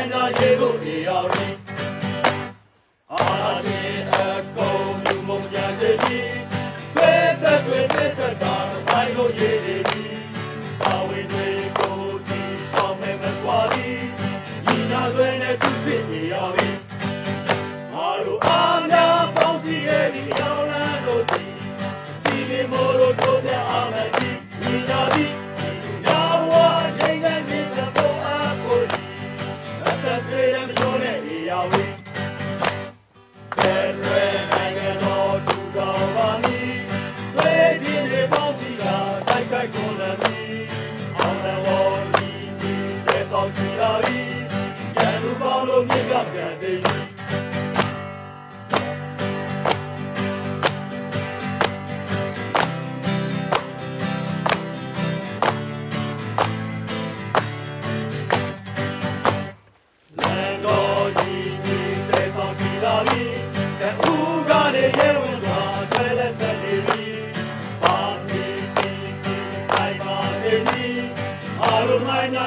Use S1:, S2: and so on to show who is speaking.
S1: တိုင်းသားရေကိုအေရောက်နေအာရှင်အကုန်လူမုံကြစေပြီခွေးသက်တွေပြစ်စက်တာတိုင်းကိုရေနေပြီအဝေးတွေကိုစီဆောင်မဲ့မကွာပြီညီနာဆွေနဲ့သူစစ်နေရပြီမာတို့အာနာပေါင်းစီရဲ့ဒီအောင်လန်းတို့စီစီမေမိုးတို့တို့ပြ စေတံချိုးနဲ့ရေရောင်ဝေးဖက်ဒရယ်နိုင်ငံတော်ထူထောင်ပါမည်တွေ့ခြင်းတွေပေါင်းစည်းတာတိုက်ခိုက်ကုန်လည်းမည်အောင်လည်းဝေါ်ဒီဒီတဲ့ဆောင်ချီလာပြီရန်သူပေါင်းလို့မြစ်ကပြန်စေသည်